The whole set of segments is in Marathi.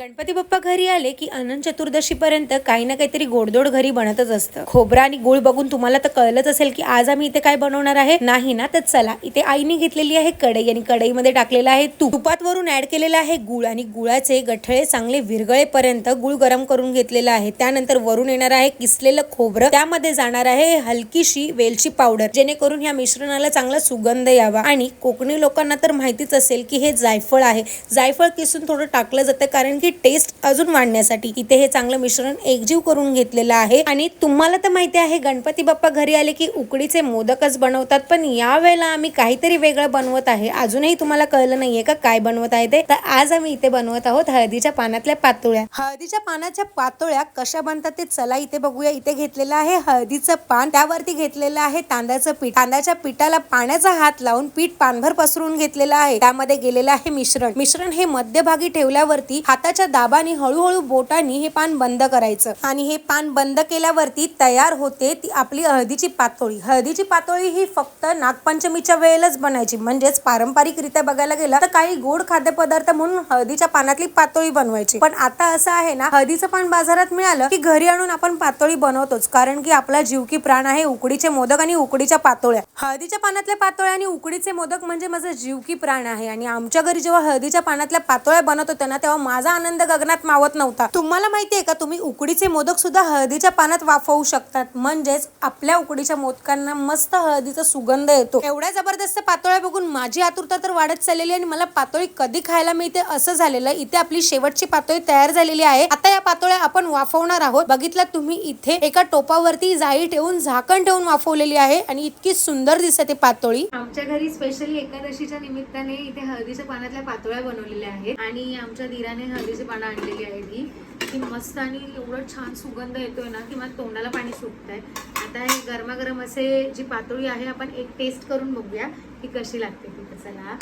गणपती बाप्पा घरी आले की अनंत चतुर्दशीपर्यंत काही ना काहीतरी गोडदोड घरी बनतच असतं. खोबरा आणि गुळ बघून तुम्हाला तर कळलंच असेल की आज आम्ही इथे काय बनवणार आहे? नाही ना तर चला इथे आईने घेतलेली आहे कढई आणि कढईमध्ये टाकलेलं आहे तूप. तुपात वरून ऍड केलेलं आहे गुळ आणि गुळाचे गठळे चांगले विरगळेपर्यंत गुळ गरम करून घेतलेला आहे. त्यानंतर वरून येणार आहे किसलेलं खोबरं. त्यामध्ये जाणार आहे हलकीशी वेलची पावडर जेणेकरून ह्या मिश्रणाला चांगला सुगंध यावा. आणि कोकणी लोकांना तर माहितीच असेल की हे जायफळ आहे. जायफळ किसून थोडं टाकलं जातं कारण की टेस्ट अजून वाढण्यासाठी. इथे हे चांगलं मिश्रण एकजीव करून घेतलेलं आहे. आणि तुम्हाला तर माहिती आहे गणपती बाप्पा घरी आले की उकडीचे मोदकच बनवतात. पण यावेळेला आम्ही काहीतरी वेगळं बनवत आहे. अजूनही तुम्हाला कळलं नाहीये का काय बनवत आहे ते? तर आज आम्ही इथे बनवत आहोत हळदीच्या पानातल्या पातोळ्या. हळदीच्या पानाच्या पातोळ्या कशा बनतात ते चला इथे बघूया. इथे घेतलेलं आहे हळदीचं पान. त्यावरती घेतलेलं आहे तांदळाचं पीठ. तांदळाच्या पिठाला पाण्याचा हात लावून पीठ पानभर पसरून घेतलेलं आहे. त्यामध्ये गेलेलं आहे मिश्रण. मिश्रण हे मध्यभागी ठेवल्यावरती हाताच्या दाबाने हळूहळू बोटांनी हे पान बंद करायचं. आणि हे पान बंद केल्यावरती तयार होते ती आपली हळदीची पातोळी. हळदीची पातोळी ही फक्त नागपंचमीच्या वेळेलाच बनायची. म्हणजेच पारंपरिकरित्या बघायला गेलं तर काही गोड खाद्यपदार्थ म्हणून हळदीच्या पानातली पातोळी बनवायची. पण आता असं आहे ना हळदीचं पान बाजारात मिळालं की घरी आणून आपण पातोळी बनवतोच. कारण की आपला जीव की प्राण आहे उकडीचे मोदक आणि उकडीच्या पातोळ्या. हळदीच्या पानातल्या पातोळ्या आणि उकडीचे मोदक म्हणजे माझं जीव की प्राण आहे. आणि आमच्या घरी जेव्हा हळदीच्या पानातल्या पातोळ्या बनत होत्या ना तेव्हा माझा आनंद गगनात मावत नव्हता. तुम्हाला माहितीये का तुम्ही उकडीचे मोदक सुद्धा हळदीच्या पानात वाफवू शकतात. म्हणजेच आपल्या उकडीच्या मोदकांना मस्त हळदीचा सुगंध येतो. एवढ्या जबरदस्त पातोळ्या बघून माझी आतुरता तर वाढत चाललेली आणि मला पातोळी कधी खायला मिळते असं झालेलं इथे आपली शेवटची पातोळी तयार झालेली आहे. आता या पातोळ्या आपण वाफवणार आहोत. बघितलं तुम्ही इथे एका टोपावरती जाळी ठेवून झाकण ठेवून वाफवलेली आहे आणि इतकी सुंदर दिसते पातोळी. आमच्या घरी स्पेशली एकादशीच्या निमित्ताने इथे हळदीच्या पानातल्या पातोळ्या बनवलेल्या आहेत आणि आमच्या धीराने हळदीची पानं आणलेली आहेत ही की मस्त आणि एवढं छान सुगंध येतोय ना की मला तोंडाला पाणी सुटत आहे आता हे गरमागरम असे जी पातोळी आहे आपण एक टेस्ट करून बघूया की कशी लागते ती. तर चला.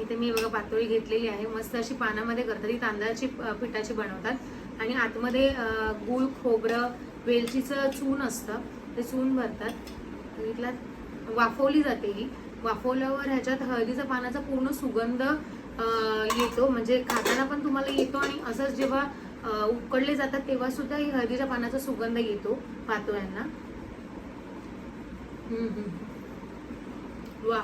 इथे मी बघा पातोळी घेतलेली आहे. मस्त अशी पानामध्ये करतात. ही तांदळाची पिठाची बनवतात. आणि आतमध्ये गूळ खोबरं वेलचीचं चून असतं. ते चून भरतात. इथला वाफवली जाते ही. वाफवल्यावर ह्याच्यात हळदीचा पानाचा पूर्ण सुगंध येतो. म्हणजे खाताना पण तुम्हाला येतो आणि असंच जेव्हा उकडले जातात तेव्हा सुद्धा हळदीच्या पानाचा सुगंध येतो पातोळ्यांना. हम्म, हम्म. वा.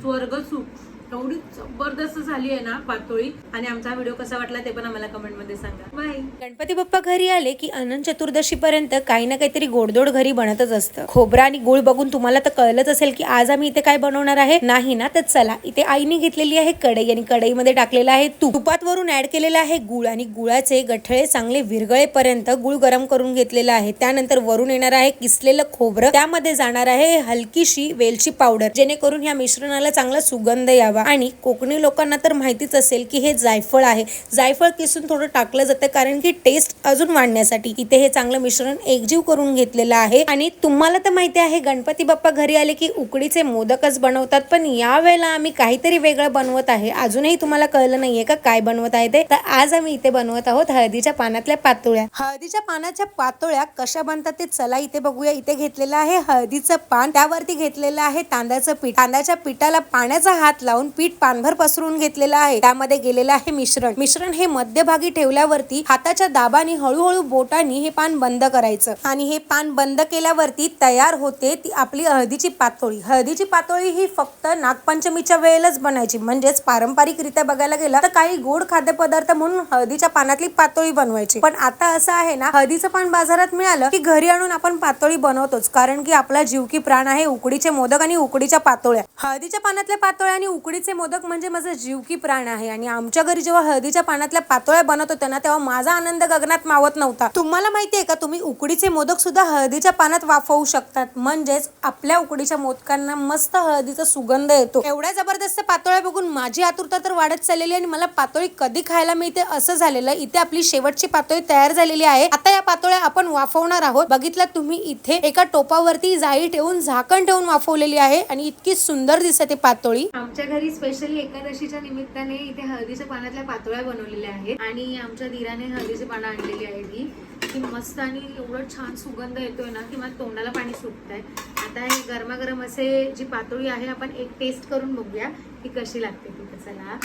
स्वर्ग सुख. एवढी जबरदस्त झाली आहे ना पातोळी. आणि आमचा व्हिडिओ कसा वाटला ते पण आम्हाला कमेंटमध्ये सांगा. बाय गणपती बाप्पा घरी आले की अनंत चतुर्दशी पर्यंत काही ना काहीतरी गोडदोड घरी बनतच असतं. खोबरा आणि गुळ बघून तुम्हाला तर कळलंच असेल की आज आम्ही इथे काय बनवणार आहे. नाही ना तर चला इथे आईने घेतलेली आहे कढई आणि कढईमध्ये टाकलेलं आहे तूप. तुपात वरून ऍड केलेलं आहे गुळ आणि गुळाचे गठळे चांगले विरगळेपर्यंत गुळ गरम करून घेतलेलं आहे. त्यानंतर वरून येणार आहे किसलेलं खोबरं. त्यामध्ये जाणार आहे हलकीशी वेलची पावडर जेणेकरून ह्या मिश्रणाला चांगला सुगंध यावा. आणि कोकणी लोकांना तर माहितीच असेल की हे जायफळ आहे. जायफळ किसून थोडं टाकलं जातं कारण की टेस्ट अजून वाढण्यासाठी. इथे हे चांगलं मिश्रण एकजीव करून घेतलेलं आहे. आणि तुम्हाला तर माहिती आहे गणपती बाप्पा घरी आले की उकडीचे मोदकच बनवतात. पण या वेळेला आम्ही काहीतरी वेगळं बनवत आहे. अजूनही तुम्हाला कळलं नाहीये का काय बनवत आहे ते? तर आज आम्ही इथे बनवत आहोत हळदीच्या पानातल्या पातोळ्या. हळदीच्या पानाच्या पातोळ्या कशा बनतात ते चला इथे बघूया. इथे घेतलेलं आहे हळदीचं पान. त्यावरती घेतलेलं आहे तांदळाचं पीठ. तांदळाच्या पिठाला पाण्याचा हात लावून पीठ पानभर पसरून घेतलेलं आहे. त्यामध्ये गेलेलं आहे मिश्रण. मिश्रण हे मध्यभागी ठेवल्यावरती हाताच्या दाबाने हळूहळू बोटाने हे पान बंद करायचं. आणि हे पान बंद केल्यावरती तयार होते ती आपली हळदीची पातोळी. हळदीची पातोळी ही फक्त नागपंचमीच्या वेळेलाच बनायची. म्हणजेच पारंपरिकरित्या बघायला गेलं तर काही गोड खाद्यपदार्थ म्हणून हळदीच्या पानातली पातोळी बनवायची. पण आता असं आहे ना हळदीचं पान बाजारात मिळालं की घरी आणून आपण पातोळी बनवतोच. कारण की आपला जीव की प्राण आहे उकडीचे मोदक आणि उकडीच्या पातोळ्या. हळदीच्या पानातल्या पातोळ्या आणि उकडी उकडीचे मोदक म्हणजे माझं जीव की प्राण आहे. आणि आमच्या घरी जेव्हा हळदीच्या पानातल्या पातोळ्या बनत होत्या ना तेव्हा माझा आनंद गगनात मावत नव्हता. तुम्हाला माहितीये का तुम्ही उकडीचे मोदक सुद्धा हळदीच्या पानात वाफवू शकतात. म्हणजेच आपल्या उकडीच्या मोदकांना मस्त हळदीचा सुगंध येतो. एवढ्या जबरदस्त पातोळ्या बघून माझी आतुरता तर वाढत चाललेली आणि मला पातोळी कधी खायला मिळते असं झालेलं इथे आपली शेवटची पातोळी तयार झालेली आहे. आता या पातोळ्या आपण वाफवणार आहोत. बघितलं तुम्ही इथे एका टोपावरती जाळी ठेवून झाकण ठेवून वाफवलेली आहे आणि इतकी सुंदर दिसते पातोळी. आमच्या घरी स्पेशली एकादशीच्या निमित्ताने इथे हळदीच्या पानातल्या पातोळ्या बनवलेल्या आहेत. आणि आमच्या धीराने हळदीची पानं आणलेली आहेत ही. की मस्त आणि एवढं छान सुगंध येतोय ना की मला तोंडाला पाणी सुटत आहे आता हे गरमागरम असे जी पातोळी आहे आपण एक टेस्ट करून बघूया की कशी लागते ती. चला.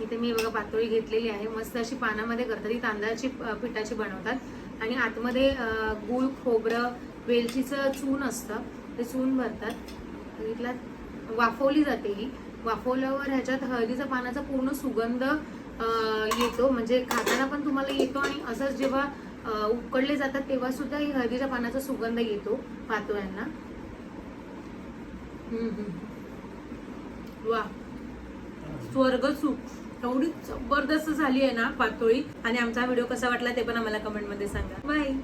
इथे मी बघा पातोळी घेतलेली आहे. मस्त अशी पानामध्ये करतात. ती तांदळाची पिठाची बनवतात. आणि आतमध्ये गूळ खोबरं वेलचीचं चून असतं. ते चून भरतात. बघितलं वाफवली जाते ही. वाफवल्यावर ह्याच्यात हळदीचा पानाचा पूर्ण सुगंध येतो. म्हणजे खाताना पण तुम्हाला येतो आणि असंच जेव्हा उकडले जातात तेव्हा सुद्धा ही हळदीच्या पानाचा सुगंध येतो पातोळ्यांना. हम्म, हम्म. वा. स्वर्ग सुख. एवढी जबरदस्त झाली आहे ना पातोळी. आणि आमचा व्हिडिओ कसा वाटला ते पण आम्हाला कमेंटमध्ये सांगा. बाय.